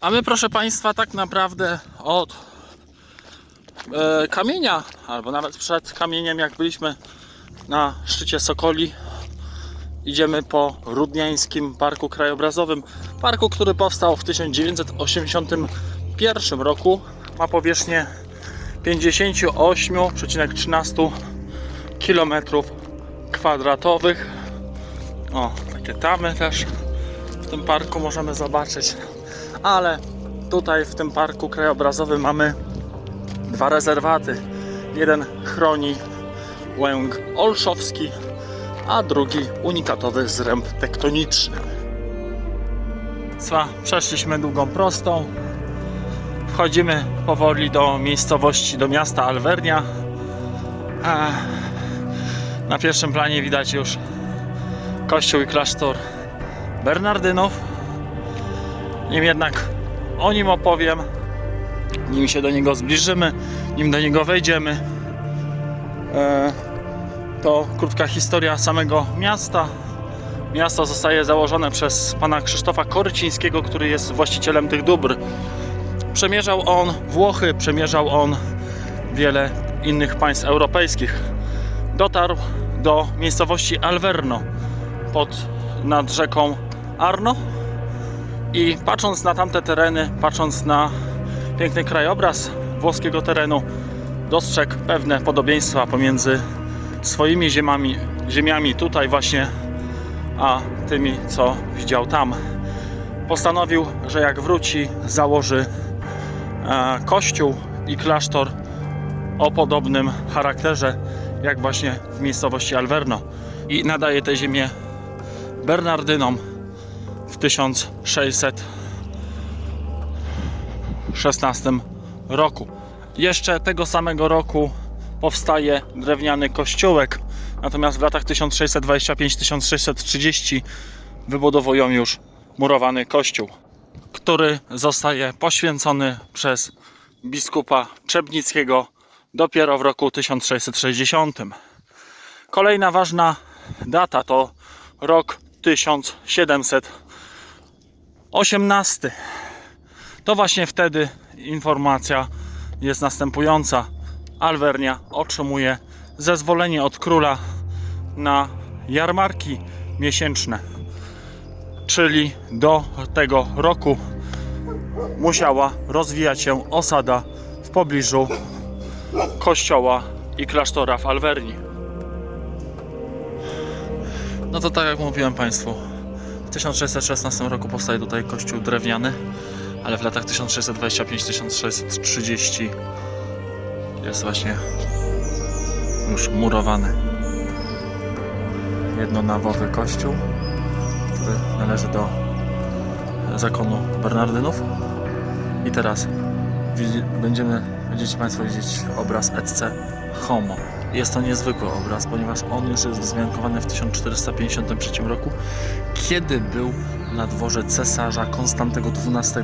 A my, proszę Państwa, tak naprawdę od e, kamienia, albo nawet przed kamieniem, jak byliśmy na szczycie Sokoli, idziemy po Rudniańskim Parku Krajobrazowym. Parku, który powstał w 1981 roku. Ma powierzchnię 58,13 km kwadratowych. O, takie tamy też w tym parku możemy zobaczyć. Ale tutaj w tym parku krajobrazowym mamy dwa rezerwaty. Jeden chroni łęk olszowski, a drugi unikatowy zręb tektoniczny. Cwa, przeszliśmy długą prostą. Wchodzimy powoli do miejscowości, do miasta Alvernia. Na pierwszym planie widać już kościół i klasztor Bernardynów. Nim jednak o nim opowiem, nim się do niego zbliżymy, nim do niego wejdziemy, e, to krótka historia samego miasta. Miasto zostaje założone przez pana Krzysztofa Korycińskiego, który jest właścicielem tych dóbr. Przemierzał on Włochy, przemierzał on wiele innych państw europejskich. Dotarł do miejscowości Alverno pod nad rzeką Arno i patrząc na tamte tereny, patrząc na piękny krajobraz włoskiego terenu, dostrzegł pewne podobieństwa pomiędzy swoimi ziemiami, ziemiami tutaj właśnie, a tymi, co widział tam. Postanowił, że jak wróci, założy e, kościół i klasztor o podobnym charakterze, jak właśnie w miejscowości Alverno. I nadaje tę ziemię Bernardynom w 1616 roku. Jeszcze tego samego roku powstaje drewniany kościółek, natomiast w latach 1625-1630 wybudowują już murowany kościół, który zostaje poświęcony przez biskupa Czebnickiego dopiero w roku 1660. Kolejna ważna data to rok 1718. To właśnie wtedy informacja jest następująca. Alvernia otrzymuje zezwolenie od króla na jarmarki miesięczne. Czyli do tego roku musiała rozwijać się osada w pobliżu kościoła i klasztora w Alverni. No to tak jak mówiłem Państwu, 1616 roku powstaje tutaj kościół drewniany, ale w latach 1625-1630 jest właśnie już murowany jednonawowy kościół, który należy do zakonu Bernardynów. I teraz będziemy, będziecie Państwo widzieć obraz Ecce Homo. Jest to niezwykły obraz, ponieważ on już jest wzmiankowany w 1453 roku, kiedy był na dworze cesarza Konstantego XII.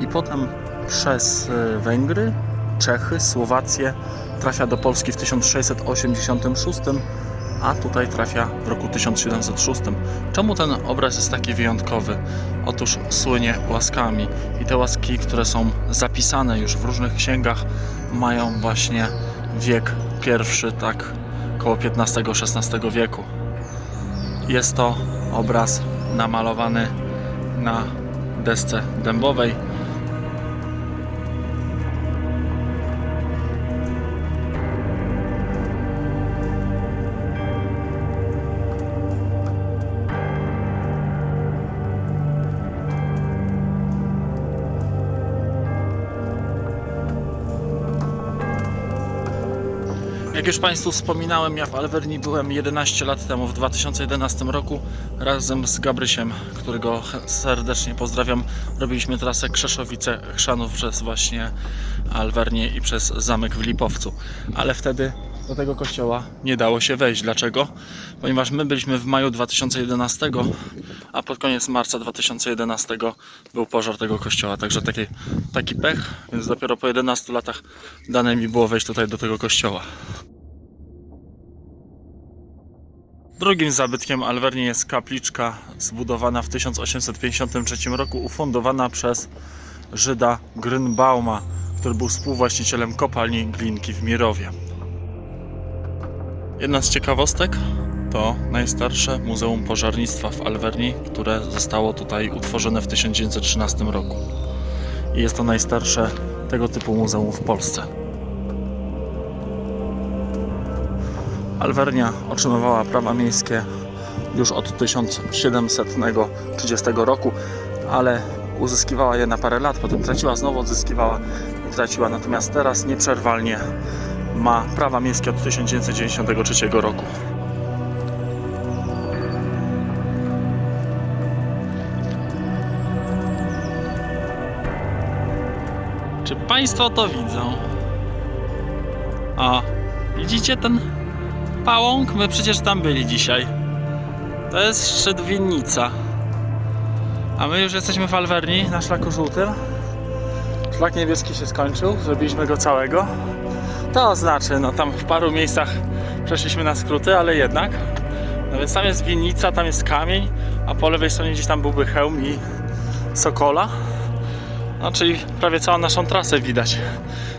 I potem przez e, Węgry, Czechy, Słowację trafia do Polski w 1686, a tutaj trafia w roku 1706. Czemu ten obraz jest taki wyjątkowy? Otóż słynie łaskami i te łaski, które są zapisane już w różnych księgach, mają właśnie wiek pierwszy, tak koło XV-XVI wieku. Jest to obraz namalowany na desce dębowej. Już Państwu wspominałem, ja w Alverni byłem 11 lat temu, w 2011 roku, razem z Gabrysiem, którego serdecznie pozdrawiam. Robiliśmy trasę Krzeszowice-Chrzanów przez właśnie Alvernię i przez zamek w Lipowcu. Ale wtedy do tego kościoła nie dało się wejść. Dlaczego? Ponieważ my byliśmy w maju 2011, a pod koniec marca 2011 był pożar tego kościoła. Także taki, taki pech, więc dopiero po 11 latach dane mi było wejść tutaj do tego kościoła. Drugim zabytkiem Alverni jest kapliczka zbudowana w 1853 roku, ufundowana przez Żyda Grünbauma, który był współwłaścicielem kopalni Glinki w Mirowie. Jedna z ciekawostek to najstarsze Muzeum Pożarnictwa w Alverni, które zostało tutaj utworzone w 1913 roku. I jest to najstarsze tego typu muzeum w Polsce. Alvernia otrzymywała prawa miejskie już od 1730 roku, ale uzyskiwała je na parę lat, potem traciła, znowu odzyskiwała i traciła. Natomiast teraz nieprzerwalnie ma prawa miejskie od 1993 roku. Czy Państwo to widzą? O, widzicie ten pałąk? My przecież tam byli dzisiaj. To jest szczyt Winnica. A my już jesteśmy w Alverni na szlaku żółtym. Szlak niebieski się skończył, zrobiliśmy go całego. To znaczy, no tam w paru miejscach przeszliśmy na skróty, ale jednak. No więc tam jest winnica, tam jest kamień, a po lewej stronie gdzieś tam byłby hełm i Sokola. No czyli prawie całą naszą trasę widać.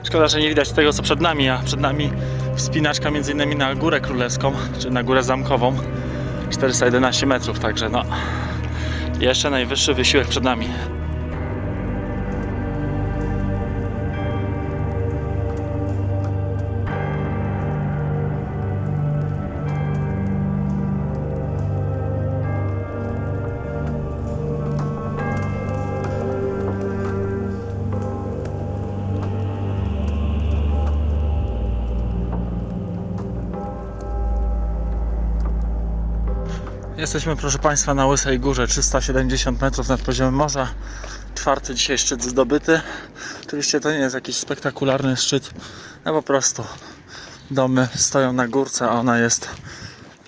Szkoda, że nie widać tego co przed nami, a przed nami wspinaczka między innymi na Górę Królewską, czy na Górę Zamkową. 411 metrów, także no jeszcze najwyższy wysiłek przed nami. Jesteśmy, proszę Państwa, na Łysej Górze, 370 metrów nad poziomem morza. Czwarty dzisiaj szczyt zdobyty. Oczywiście to nie jest jakiś spektakularny szczyt, no po prostu domy stoją na górce, a ona jest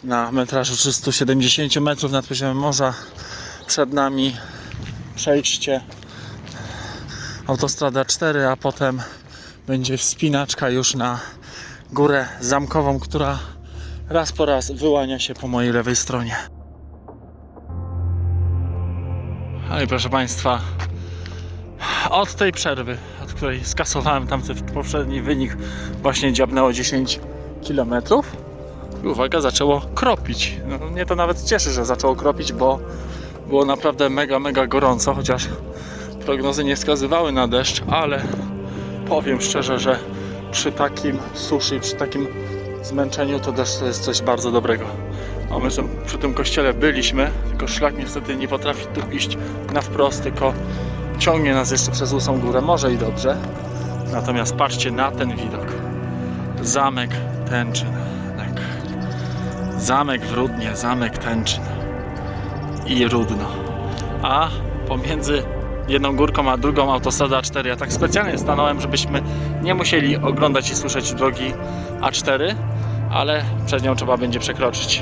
na metrażu 370 metrów nad poziomem morza. Przed nami przejście autostrada 4, a potem będzie wspinaczka już na górę zamkową, która raz po raz wyłania się po mojej lewej stronie. No i proszę Państwa, od tej przerwy, od której skasowałem tamten poprzedni wynik, właśnie dziabnęło 10 km. I uwaga, zaczęło kropić. No, mnie to nawet cieszy, że zaczęło kropić, bo było naprawdę mega, mega gorąco, chociaż prognozy nie wskazywały na deszcz, ale powiem szczerze, że przy takim suszy, przy takim zmęczeniu to deszcz to jest coś bardzo dobrego. No my tam przy tym kościele byliśmy, tylko szlak niestety nie potrafi tu iść na wprost, tylko ciągnie nas jeszcze przez łysą górę. Może i dobrze. Natomiast patrzcie na ten widok. Zamek Tęczyn. Tak. Zamek w Rudnie, zamek Tęczyn. I Rudno. A pomiędzy jedną górką a drugą autostrada A4. Ja tak specjalnie stanąłem, żebyśmy nie musieli oglądać i słyszeć drogi A4, ale przez nią trzeba będzie przekroczyć.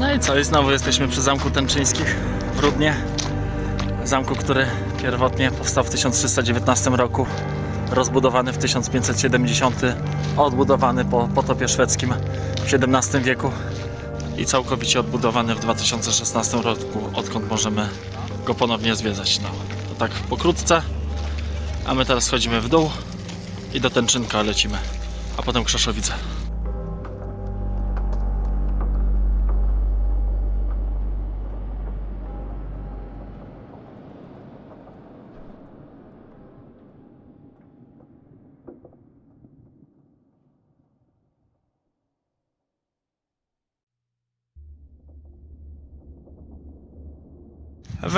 No i co? I znowu jesteśmy przy Zamku Tęczyńskich w Rudnie. Zamku, który pierwotnie powstał w 1319 roku, rozbudowany w 1570, odbudowany po potopie szwedzkim w XVII wieku i całkowicie odbudowany w 2016 roku, odkąd możemy go ponownie zwiedzać. No, tak pokrótce, a my teraz schodzimy w dół i do Tęczynka lecimy, a potem Krzeszowice.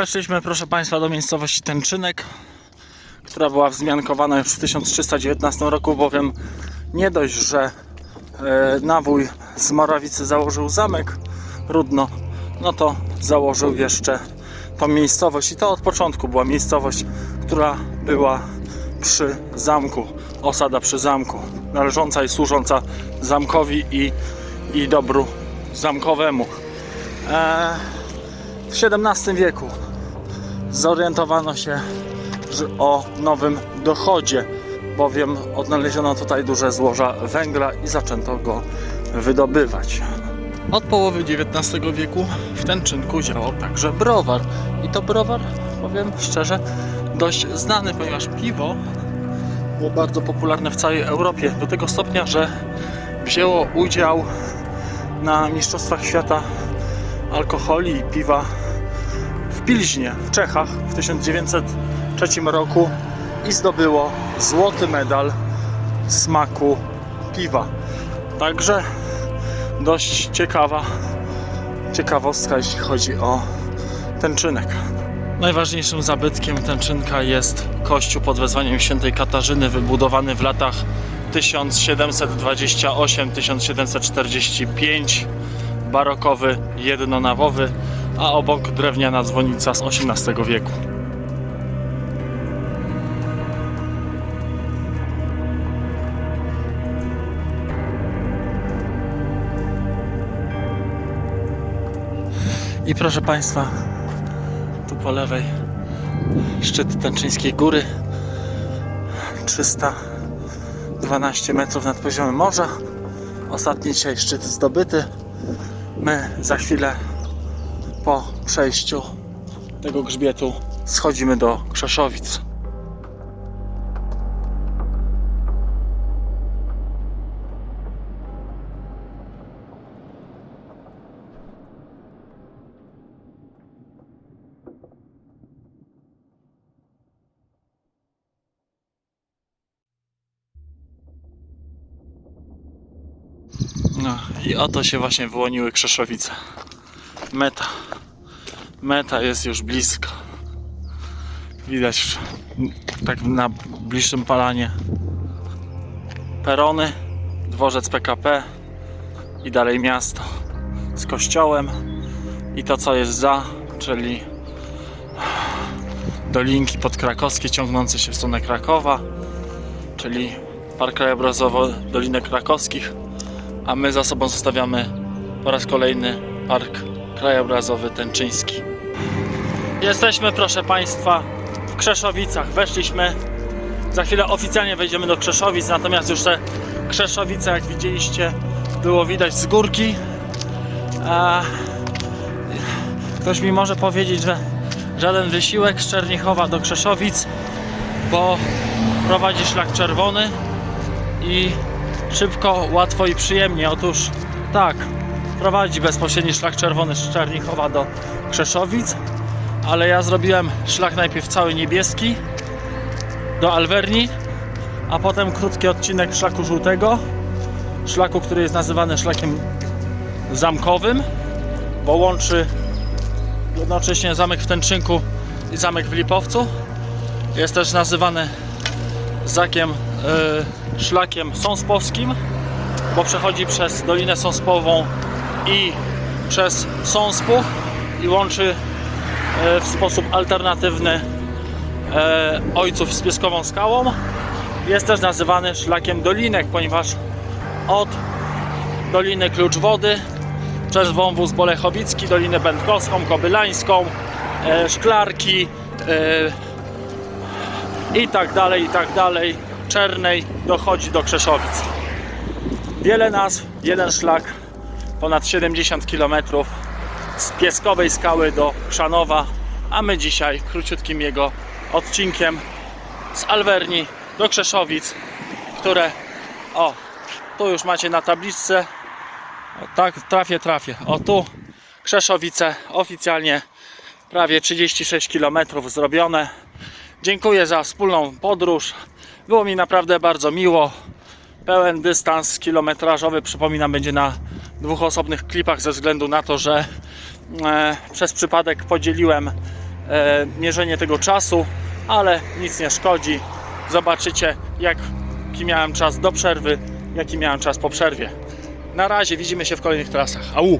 Weszliśmy, proszę Państwa, do miejscowości Tęczynek, która była wzmiankowana już w 1319 roku, bowiem nie dość, że e, nawój z Morawicy założył zamek Rudno, no to założył jeszcze tą miejscowość i to od początku była miejscowość, która była przy zamku, osada przy zamku, należąca i służąca zamkowi i, i dobru zamkowemu. E, w XVII wieku zorientowano się o nowym dochodzie, bowiem odnaleziono tutaj duże złoża węgla i zaczęto go wydobywać. Od połowy XIX wieku w ten czynku działał także browar. I to browar, powiem szczerze, dość znany, ponieważ piwo było bardzo popularne w całej Europie. Do tego stopnia, że wzięło udział na Mistrzostwach Świata alkoholi i piwa w Pilźnie w Czechach w 1903 roku i zdobyło złoty medal smaku piwa. Także dość ciekawa ciekawostka, jeśli chodzi o ten czynek. Najważniejszym zabytkiem Tęczynka jest kościół pod wezwaniem świętej Katarzyny, wybudowany w latach 1728-1745, barokowy, jednonawowy, a obok drewniana dzwonica z XVIII wieku. I proszę Państwa, tu po lewej szczyt Tęczyńskiej Góry 312 metrów nad poziomem morza ostatni dzisiaj szczyt zdobyty my za chwilę po przejściu tego grzbietu schodzimy do Krzeszowic No i oto się właśnie wyłoniły Krzeszowice. Meta. Meta jest już blisko. Widać tak na bliższym palanie perony, dworzec PKP i dalej miasto z kościołem i to co jest za, czyli dolinki podkrakowskie ciągnące się w stronę Krakowa, czyli Park Krajobrazowy Dolinek Krakowskich a my za sobą zostawiamy po raz kolejny Park Krajobrazowy Tęczyński. Jesteśmy, proszę Państwa, w Krzeszowicach. Weszliśmy, za chwilę oficjalnie wejdziemy do Krzeszowic, natomiast już te Krzeszowice, jak widzieliście, było widać z górki. A ktoś mi może powiedzieć, że żaden wysiłek z Czernichowa do Krzeszowic, bo prowadzi szlak czerwony i szybko, łatwo i przyjemnie. Otóż tak, prowadzi bezpośredni szlak czerwony z Czernichowa do Krzeszowic, ale ja zrobiłem szlak najpierw cały niebieski do Alverni, a potem krótki odcinek szlaku żółtego, szlaku, który jest nazywany szlakiem zamkowym, bo łączy jednocześnie zamek w Tęczynku i zamek w Lipowcu. Jest też nazywany zakiem y, szlakiem sąspowskim, bo przechodzi przez Dolinę Sąspową i przez Sąspuch i łączy y, w sposób alternatywny y, ojców z Pieskową Skałą. Jest też nazywany szlakiem Dolinek, ponieważ od Doliny Klucz Wody przez wąwóz Bolechowicki, Dolinę Będkowską, Kobylańską, y, Szklarki, i tak dalej, i tak dalej. Czernej dochodzi do Krzeszowic. Wiele nazw, jeden szlak, ponad 70 km z Pieskowej Skały do Chrzanowa, a my dzisiaj króciutkim jego odcinkiem z Alverni do Krzeszowic, które o, tu już macie na tabliczce. O, tak, trafię, trafię. O tu Krzeszowice oficjalnie prawie 36 km zrobione. Dziękuję za wspólną podróż. Było mi naprawdę bardzo miło. Pełen dystans kilometrażowy, przypominam, będzie na dwóch osobnych klipach ze względu na to, że e, przez przypadek podzieliłem e, mierzenie tego czasu, ale nic nie szkodzi. Zobaczycie, jaki miałem czas do przerwy, jaki miałem czas po przerwie. Na razie widzimy się w kolejnych trasach. Au!